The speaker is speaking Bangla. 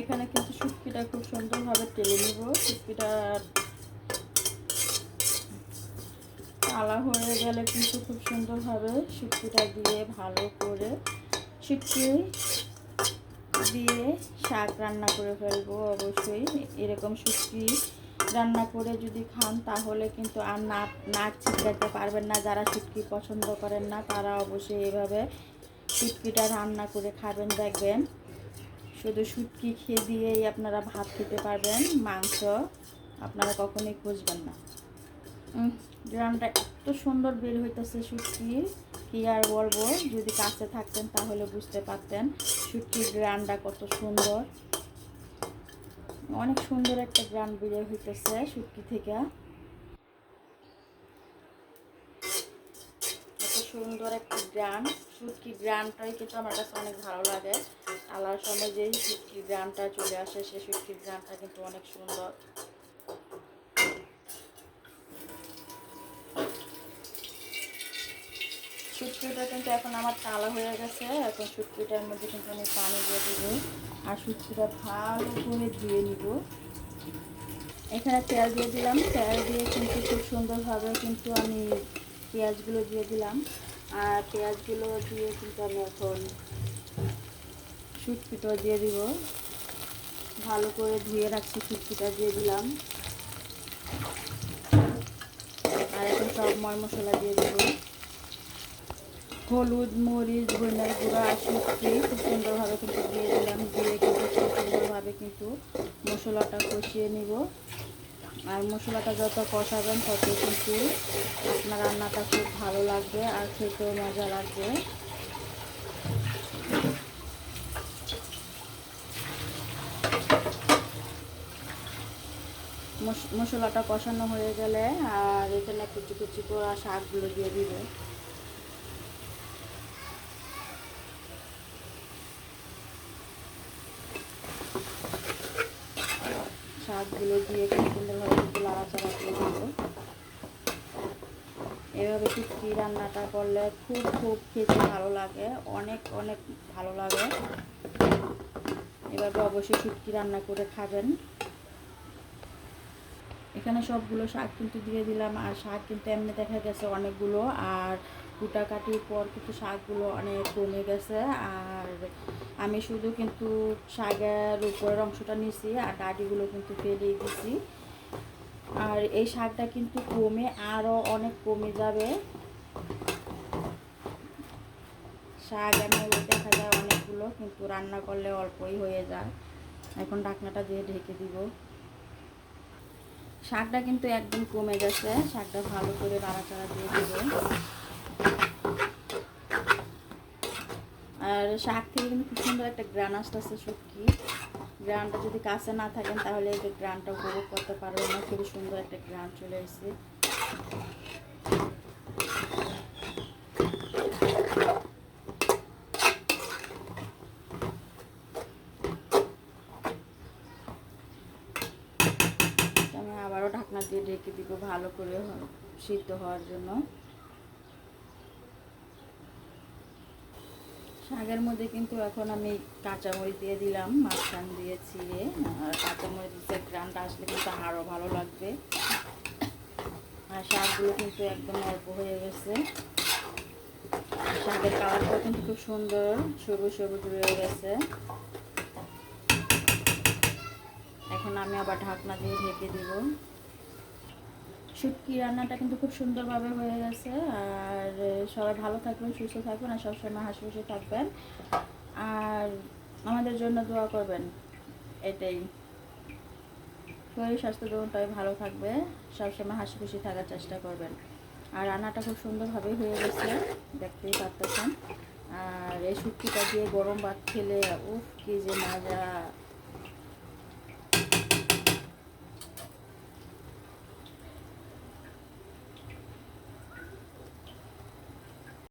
এখানে কিন্তু শুটকিটা খুব সুন্দরভাবে তেলে নিব। শুটকিটার কালা হয়ে গেলে কিন্তু খুব সুন্দরভাবে শুটকিটা দিয়ে ভালো করে শুটকি দিয়ে শাক রান্না করে ফেলব অবশ্যই। এরকম শুটকি রান্না করে যদি খান তাহলে কিন্তু আর নাক নাক ছিটকাতে পারবেন না। যারা শুটকি পছন্দ করেন না তারা অবশ্যই এভাবে শুটকিটা রান্না করে খাবেন, দেখবেন। শুধু শুটকি খেয়ে দিয়েই আপনারা ভাত খেতে পারবেন, মাংস আপনারা কখনোই খুঁজবেন না। গ্রামটা এত সুন্দর বের হইতেছে শুটকি, কি আর বলব? যদি কাছে থাকতেন তাহলে বুঝতে পারতেন শুটকির গ্রানটা কত সুন্দর। অনেক সুন্দর একটা গ্রান বের হইতেছে শুটকি থেকে এত সুন্দর একটা গ্রান শুটকি গ্রানটাই কিন্তু আমার কাছে অনেক ভালো লাগে। আলার সময় যেই শুটকি গ্রানটা চলে আসে, সেই শুটকির গ্রানটা কিন্তু অনেক সুন্দর। শুটকিটা কিন্তু এখন আমার তালা হয়ে গেছে। এখন শুটকিটার মধ্যে কিন্তু আমি পানি দিয়ে দেবো। আর শুটকিটা ভালো করে ধুয়ে নিব। এখানে তেল দিয়ে দিলাম। তেল দিয়ে কিন্তু খুব সুন্দরভাবে কিন্তু আমি পেঁয়াজগুলো দিয়ে দিলাম। আর পেঁয়াজগুলো দিয়ে কিন্তু আমি এখন শুটকিটা দিয়ে দিব। ভালো করে ধুয়ে রাখছি শুটকিটা দিয়ে দিলাম। আর এখন সব ময় মশলা দিয়ে দেবো। হলুদ, মরিচ, ধনিয়ার গুঁড়া শুটকি খুব সুন্দরভাবে কিন্তু দিয়ে দিলাম। দিয়ে কিন্তু খুব সুন্দরভাবে কিন্তু মশলাটা কষিয়ে নিব। আর মশলাটা যত কষাবেন তত কিন্তু আপনার রান্নাটা খুব ভালো লাগবে আর খেতেও মজা লাগবে। মশলাটা কষানো হয়ে গেলে আর এখানে কুচি কুচি করা শাকগুলো দিয়ে দিবে। শাকগুলো দিয়ে খুব সুন্দরভাবে একটু লাড়াচাড়া করে দেবো এভাবে শুটকি রান্নাটা করলে খুব খুব খেতে ভালো লাগে, অনেক অনেক ভালো লাগে। এভাবে অবশ্যই শুটকি রান্না করে খাবেন। এখানে সবগুলো শাক কিন্তু দিয়ে দিলাম, আর শাক কিন্তু এমনি দেখা গেছে অনেকগুলো, আর কুটা কাটির পর কিন্তু শাকগুলো অনেক কমে গেছে, আর আমি শুধু কিন্তু শাকের উপরের অংশটা নিছি, আর ডাটিগুলো কিন্তু ফেলেই দিছি। আর এই শাকটা কিন্তু কমে আরও অনেক কমে যাবে। শাক এমন দেখা যায় অনেকগুলো, কিন্তু রান্না করলে অল্পই হয়ে যায়। এখন ঢাকনাটা দিয়ে ঢেকে দিব। শাকটা কিন্তু একদম কমে গেছে। শাকটা ভালো করে নাড়াচাড়া দিয়ে দেবেন। আর শাক থেকে কিন্তু খুব সুন্দর একটা গ্রান আসতেছে সত্যি। গ্রানটা যদি কাছে না থাকেন, তাহলে এই গ্রানটা উপভোগ করতে পারবেন না। খুবই সুন্দর একটা গ্রান চলে এসেছে আমি আবারও ঢাকনা দিয়ে ঢেকে দিব ভালো করে সিদ্ধ হওয়ার জন্য। শাকের মধ্যে কিন্তু এখন আমি কাঁচামরিচ দিয়ে দিলাম, মাঝখান দিয়ে ছিঁড়ে আর কাঁচামরিচের গ্রানটা আসলে কিন্তু আরও ভালো লাগবে। আর শাকগুলো কিন্তু একদম অল্প হয়ে গেছে। শাকের কালারটাও কিন্তু খুব সুন্দর, সবুজ সবুজ রয়ে গেছে। এখন আমি আবার ঢাকনা দিয়ে ঢেকে দিব। শুটকি রান্নাটা কিন্তু খুব সুন্দরভাবে হয়ে গেছে। আর সবাই ভালো থাকবেন, সুস্থ থাকবেন আর সবসময় হাসি খুশি থাকবেন। আর আমাদের জন্য দোয়া করবেন, এটাই। শরীর, স্বাস্থ্য দুটাই ভালো থাকবে, সবসময় হাসি খুশি থাকার চেষ্টা করবেন। আর রান্নাটা খুব সুন্দরভাবে হয়ে গেছে, দেখতেই পারতেছেন আর এই শুটকিটা দিয়ে গরম ভাত খেলে, উফ, কি যে মজা।